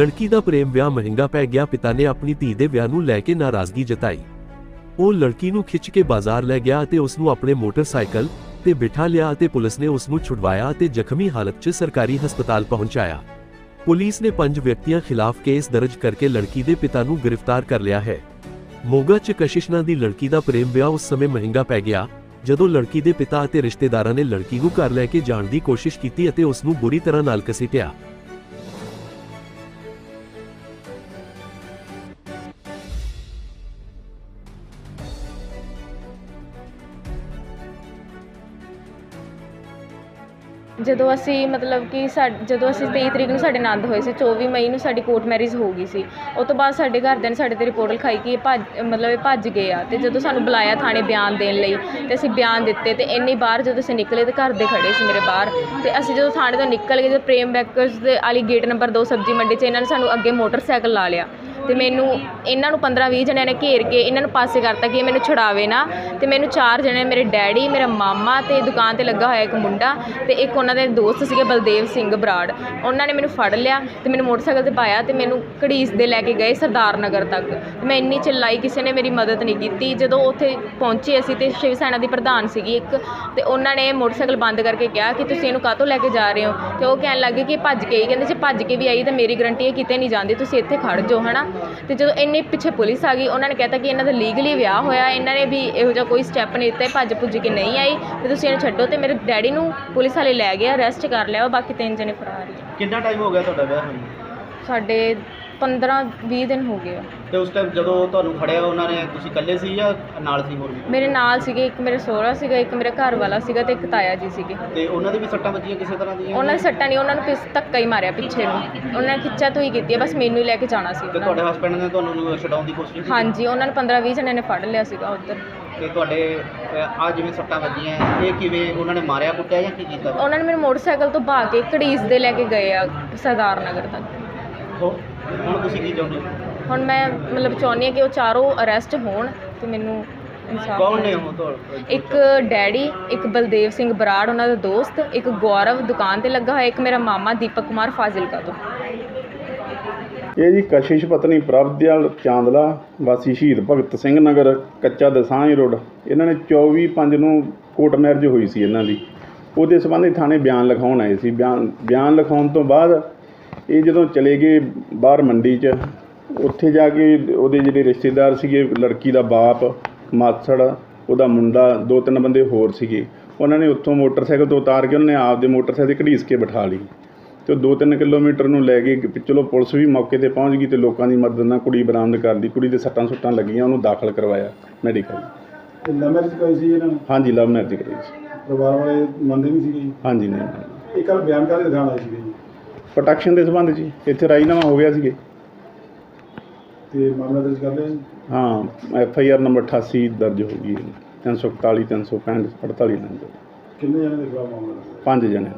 ਲੜਕੀ ਦਾ ਪ੍ਰੇਮ ਵਿਆਹ ਮਹਿੰਗਾ ਪੈ ਗਿਆ, ਪਿਤਾ ਨੇ ਆਪਣੀ ਧੀ ਦੇ ਵਿਆਹ ਨੂੰ ਲੈ ਕੇ ਨਾਰਾਜ਼ਗੀ ਜਤਾਈ। ਉਹ ਲੜਕੀ ਨੂੰ ਖਿੱਚ ਕੇ ਬਾਜ਼ਾਰ ਲੈ ਗਿਆ ਅਤੇ ਉਸ ਨੂੰ ਆਪਣੇ ਮੋਟਰਸਾਈਕਲ ਤੇ ਬਿਠਾ ਲਿਆ ਅਤੇ ਪੁਲਿਸ ਨੇ ਉਸ ਨੂੰ ਛੁਡਵਾਇਆ ਅਤੇ ਜ਼ਖਮੀ ਹਾਲਤ 'ਚ ਸਰਕਾਰੀ ਹਸਪਤਾਲ ਪਹੁੰਚਾਇਆ। ਪੁਲਿਸ ਨੇ ਪੰਜ ਵਿਅਕਤੀਆਂ ਖਿਲਾਫ ਕੇਸ ਦਰਜ ਕਰਕੇ ਲੜਕੀ ਦੇ ਪਿਤਾ ਨੂੰ ਗ੍ਰਿਫਤਾਰ ਕਰ ਲਿਆ ਹੈ। ਮੋਗਾ 'ਚ ਕਸ਼ਿਸ਼ਨਾ ਦੀ ਲੜਕੀ ਦਾ ਪ੍ਰੇਮ ਵਿਆਹ ਉਸ ਸਮੇਂ ਮਹਿੰਗਾ ਪੈ ਗਿਆ, ਜਦੋਂ ਲੜਕੀ ਦੇ ਪਿਤਾ ਅਤੇ ਰਿਸ਼ਤੇਦਾਰਾਂ ਨੇ ਲੜਕੀ ਨੂੰ ਘਰ ਲੈ ਕੇ ਜਾਣ ਦੀ ਕੋਸ਼ਿਸ਼ ਕੀਤੀ ਅਤੇ ਉਸ ਨੂੰ ਬੁਰੀ ਤਰ੍ਹਾਂ ਨਾਲ ਘਸੀਟਿਆ। ਜਦੋਂ ਅਸੀਂ ਮਤਲਬ ਕਿ ਸਾ ਜਦੋਂ ਅਸੀਂ ਤੇਈ ਤਰੀਕ ਨੂੰ ਸਾਡੇ ਆਨੰਦ ਹੋਏ ਸੀ 24 ਮਈ ਨੂੰ ਸਾਡੀ ਕੋਰਟ ਮੈਰਿਜ ਹੋ ਗਈ ਸੀ। ਉਹ ਤੋਂ ਬਾਅਦ ਸਾਡੇ ਘਰਦਿਆਂ ਨੇ ਸਾਡੇ ਤੇ ਰਿਪੋਰਟ ਲਿਖਾਈ ਕਿ ਇਹ ਭੱਜ, ਮਤਲਬ ਇਹ ਭੱਜ ਗਏ ਆ। ਅਤੇ ਜਦੋਂ ਸਾਨੂੰ ਬੁਲਾਇਆ ਥਾਣੇ ਬਿਆਨ ਦੇਣ ਲਈ ਅਤੇ ਅਸੀਂ ਬਿਆਨ ਦਿੱਤੇ ਅਤੇ ਇੰਨੀ ਬਾਹਰ ਜਦੋਂ ਅਸੀਂ ਨਿਕਲੇ ਤੇ ਘਰ ਦੇ ਖੜ੍ਹੇ ਸੀ ਮੇਰੇ ਬਾਹਰ। ਅਤੇ ਅਸੀਂ ਜਦੋਂ ਥਾਣੇ ਤੋਂ ਨਿਕਲ ਗਏ ਜਦੋਂ ਪ੍ਰੇਮ ਬੈਕਰਸ ਦੇ ਵਾਲੀ ਗੇਟ ਨੰਬਰ ਦੋ ਸਬਜ਼ੀ ਮੰਡੀ 'ਚ, ਇਹਨਾਂ ਨੇ ਸਾਨੂੰ ਅੱਗੇ ਮੋਟਰਸਾਈਕਲ ਲਾ ਲਿਆ। ਤੇ ਮੈਨੂੰ ਇਹਨਾਂ ਨੂੰ 15 20 ਜਣਿਆਂ ਨੇ ਘੇਰ ਕੇ ਇਹਨਾਂ ਨੂੰ ਪਾਸੇ ਕਰਤਾ ਕਿ ਇਹ ਮੈਨੂੰ ਛੁਡਾਵੇ ਨਾ। ਤੇ ਮੈਨੂੰ ਚਾਰ ਜਣੇ, ਮੇਰੇ ਡੈਡੀ, ਮੇਰਾ ਮਾਮਾ ਤੇ ਦੁਕਾਨ ਤੇ ਲੱਗਾ ਹੋਇਆ ਇੱਕ ਮੁੰਡਾ ਤੇ ਇੱਕ ਉਹਨਾਂ ਦੇ ਦੋਸਤ ਸੀਗੇ ਬਲਦੇਵ ਸਿੰਘ ਬਰਾੜ। ਉਹਨਾਂ ਨੇ ਮੈਨੂੰ ਫੜ ਲਿਆ ਤੇ ਮੈਨੂੰ ਮੋਟਰਸਾਈਕਲ ਤੇ ਪਾਇਆ ਤੇ ਮੈਨੂੰ ਘੜੀਸ ਦੇ ਲੈ ਕੇ ਗਏ ਸਰਦਾਰ ਨਗਰ ਤੱਕ। ਮੈਂ ਇੰਨੀ ਚਿল্ਲਾਈ ਕਿਸੇ ਨੇ ਮੇਰੀ ਮਦਦ ਨਹੀਂ ਕੀਤੀ। ਜਦੋਂ ਉੱਥੇ ਪਹੁੰਚੇ ਅਸੀਂ ਤੇ ਸ਼ਿਵ ਸੈਨਾ ਦੀ ਪ੍ਰਧਾਨ ਸੀਗੀ ਇੱਕ ਤੇ ਉਹਨਾਂ ਨੇ ਮੋਟਰਸਾਈਕਲ ਬੰਦ ਕਰਕੇ ਕਿਹਾ ਕਿ ਤੁਸੀਂ ਇਹਨੂੰ ਕਾਹਤੋਂ ਲੈ ਕੇ ਜਾ ਰਹੇ ਹੋ? ਤੇ ਉਹ ਕਹਿਣ ਲੱਗੇ ਕਿ ਭੱਜ ਕੇ ਆਈ। ਕਹਿੰਦੇ ਜੇ ਭੱਜ ਕੇ ਵੀ ਆਈ ਤਾਂ ਮੇਰੀ ਗਰੰਟੀ ਹੈ ਕਿਤੇ ਨਹੀਂ ਜਾਂਦੀ, ਤੁਸੀਂ ਇੱਥੇ ਖੜ ਜਾਓ, ਹਨਾ? ਤੇ ਜਦੋਂ ਇੰਨੇ ਪਿੱਛੇ ਪੁਲਿਸ ਆ ਗਈ ਉਹਨਾਂ ਨੇ ਕਹਿਤਾ ਕਿ ਇਹਨਾਂ ਦਾ ਲੀਗਲੀ ਵਿਆਹ ਹੋਇਆ ਇਹਨਾਂ ਨੇ ਵੀ ਇਹੋ ਜਿਹਾ ਕੋਈ ਸਟੈਪ ਨਹੀਂ ਦਿੱਤਾ ਭੱਜ ਭੁੱਜ ਕੇ ਨਹੀਂ ਆਈ ਤੇ ਤੁਸੀਂ ਇਹਨੂੰ ਛੱਡੋ ਤੇ ਮੇਰੇ ਡੈਡੀ ਨੂੰ ਪੁਲਿਸ ਵਾਲੇ ਲੈ ਗਏ ਅਰੈਸਟ ਕਰ ਲਿਆ ਬਾਕੀ ਤਿੰਨ ਜਣੇ ਫਰਾਰ ਕਿੰਨਾ ਟਾਈਮ ਹੋ ਗਿਆ ਤੁਹਾਡਾ ਵਿਆਹ ਹੋਈ ਸਾਡੇ 15 20 ਦਿਨ ਹੋ ਗਏ ਆ। ਤੇ ਉਸ ਟਾਈਮ ਜਦੋਂ ਤੁਹਾਨੂੰ ਖੜਿਆ ਉਹਨਾਂ ਨੇ ਤੁਸੀਂ ਇਕੱਲੇ ਸੀ ਜਾਂ ਨਾਲ ਸੀ ਹੋਰ ਵੀ? ਮੇਰੇ ਨਾਲ ਸੀਗੇ ਇੱਕ ਮੇਰੇ ਸਹੁਰਾ ਸੀਗਾ ਇੱਕ ਮੇਰੇ ਘਰ ਵਾਲਾ ਸੀਗਾ ਤੇ ਇੱਕ ਤਾਇਆ ਜੀ ਸੀਗੇ। ਤੇ ਉਹਨਾਂ ਦੇ ਵੀ ਸੱਟਾਂ ਵੱਜੀਆਂ ਕਿਸੇ ਤਰ੍ਹਾਂ ਦੀਆਂ? ਉਹਨਾਂ ਦੇ ਸੱਟਾਂ ਨਹੀਂ ਉਹਨਾਂ ਨੂੰ ਪਿਸ ਧੱਕਾ ਹੀ ਮਾਰਿਆ ਪਿੱਛੇ ਨੂੰ। ਉਹਨਾਂ ਨੇ ਖਿੱਚਾ ਤੋਂ ਹੀ ਕੀਤੀ ਹੈ ਬਸ ਮੈਨੂੰ ਹੀ ਲੈ ਕੇ ਜਾਣਾ ਸੀ ਤੇ ਉਹਨਾਂ ਤੁਹਾਡੇ ਨੇ। ਹਸਬੰਡ ਨੇ ਤੁਹਾਨੂੰ ਛਡਾਉਣ ਦੀ ਕੋਸ਼ਿਸ਼ ਕੀਤੀ? ਹਾਂਜੀ ਉਹਨਾਂ ਨੇ 15 20 ਜਣਿਆਂ ਨੇ ਫੜ ਲਿਆ ਸੀਗਾ ਉੱਧਰ। ਤੇ ਤੁਹਾਡੇ ਆ ਜਿਵੇਂ ਸੱਟਾਂ ਵੱਜੀਆਂ ਇਹ ਕਿਵੇਂ ਉਹਨਾਂ ਨੇ ਮਾਰਿਆ ਕੁੱਟਿਆ ਜਾਂ ਕੀ ਕੀਤਾ? ਉਹਨਾਂ ਨੇ ਮੈਨੂੰ ਮੋਟਰਸਾਈਕਲ ਤੋਂ ਭਾ ਕੇ ਘੜੀਸ ਦੇ ਲੈ ਕੇ ਗਏ ਆ ਸਰਦਾਰ ਨਗਰ ਤੱਕ। ਹੋ ਹੁਣ ਤੁਸੀਂ ਕੀ ਚਾਹੁੰਦੇ ਹੋ? ਹੁਣ ਮੈਂ ਮਤਲਬ ਚਾਹੁੰਦੀ ਹਾਂ ਕਿ ਉਹ ਚਾਰੋਂ ਅਰੈਸਟ ਹੋਣ ਤੇ ਮੈਨੂੰ ਇਨਸਾਫ ਕੌਣ ਨੇ ਉਹ ਤੁਹਾਡੇ ਇੱਕ ਡੈਡੀ ਇੱਕ ਬਲਦੇਵ ਸਿੰਘ ਬਰਾੜ ਉਹਨਾਂ ਦਾ ਦੋਸਤ ਇੱਕ ਗੌਰਵ ਦੁਕਾਨ ਤੇ ਲੱਗਾ ਹੋਇਆ ਇੱਕ ਮੇਰਾ ਮਾਮਾ ਦੀਪਕ ਕੁਮਾਰ ਫਾਜ਼ਿਲਕਾ ਤੋਂ। ਇਹ ਜੀ ਕਸ਼ਿਸ਼ ਪਤਨੀ ਪ੍ਰਭਦਿਆਲ ਚਾਂਦਲਾ ਵਾਸੀ ਸ਼ਹੀਦ ਭਗਤ ਸਿੰਘ ਨਗਰ ਕੱਚਾ ਦਸਾਂਝ ਰੋਡ। ਇਹਨਾਂ ਨੇ 24 ਪੰਜ ਨੂੰ ਕੋਰਟ ਮੈਰਿਜ ਹੋਈ ਸੀ ਇਹਨਾਂ ਦੀ। ਉਹਦੇ ਸੰਬੰਧੀ ਥਾਣੇ ਬਿਆਨ ਲਿਖਾਉਣ ਆਏ ਸੀ। ਬਿਆਨ ਬਿਆਨ ਲਿਖਾਉਣ ਤੋਂ ਬਾਅਦ ਇਹ ਜਦੋਂ ਚਲੇ ਗਏ ਬਾਹਰ ਮੰਡੀ 'ਚ ਉੱਥੇ ਜਾ ਕੇ ਉਹਦੇ ਜਿਹੜੇ ਰਿਸ਼ਤੇਦਾਰ ਸੀਗੇ ਲੜਕੀ ਦਾ ਬਾਪ ਮਾਸੜ ਉਹਦਾ ਮੁੰਡਾ ਦੋ ਤਿੰਨ ਬੰਦੇ ਹੋਰ ਸੀਗੇ। ਉਹਨਾਂ ਨੇ ਉੱਥੋਂ ਮੋਟਰਸਾਈਕਲ ਤੋਂ ਉਤਾਰ ਕੇ ਉਹਨਾਂ ਆਪਦੇ ਮੋਟਰਸਾਈਕਲ ਤੇ ਘੜੀਸ ਕੇ ਬਿਠਾ ਲਈ। ਤੇ 2-3 ਕਿਲੋਮੀਟਰ ਨੂੰ ਲੈ ਗਏ ਕਿ ਚਲੋ ਪੁਲਿਸ ਵੀ ਮੌਕੇ ਤੇ ਪਹੁੰਚ ਗਈ ਤੇ ਲੋਕਾਂ ਦੀ ਮਦਦ ਨਾਲ ਕੁੜੀ ਬਰਾਮਦ ਕਰ ਲਈ। ਕੁੜੀ ਦੇ ਸੱਟਾਂ ਸੁੱਟਾਂ ਲੱਗੀਆਂ ਉਹਨੂੰ ਦਾਖਲ ਕਰਵਾਇਆ ਮੈਡੀਕਲ। ਤੇ ਲਵ ਮੈਰਿਜ ਕਰਾਈ ਸੀ ਇਹਨਾਂ ਨੇ? ਹਾਂਜੀ ਲਵ ਮੈਰਿਜ ਕਰਾਈ ਸੀ। ਪਰਿਵਾਰ ਵਾਲੇ ਮੰਨਦੇ ਨਹੀਂ ਸੀਗੇ ਹਾਂਜੀ ਨਹੀਂ ਇਹ ਕੱਲ ਬਿਆਨ ਦਿਖਾਉਣ ਆਏ ਸੀਗੇ ਜੀ। ਪ੍ਰੋਟੈਕਸ਼ਨ ਦੇ ਸੰਬੰਧ 'ਚ ਜੀ। ਇੱਥੇ ਰਾਜੀਨਾਮਾ ਹੋ ਗਿਆ ਸੀਗੇ। ਤੇ ਮਾਮਲਾ ਦਰਜ ਕਰ ਲਿਆ ਜੀ? ਹਾਂ ਐਫ ਆਈ ਆਰ ਨੰਬਰ 88 ਦਰਜ ਹੋ ਗਈ 341 365 48 ਨੰਬਰ। ਕਿੰਨੇ ਜਣੇ ਦੇ ਖਿਲਾਫ ਮਾਮਲਾ ਦਰਜ? ਹੈ? ਪੰਜ ਜਣੇ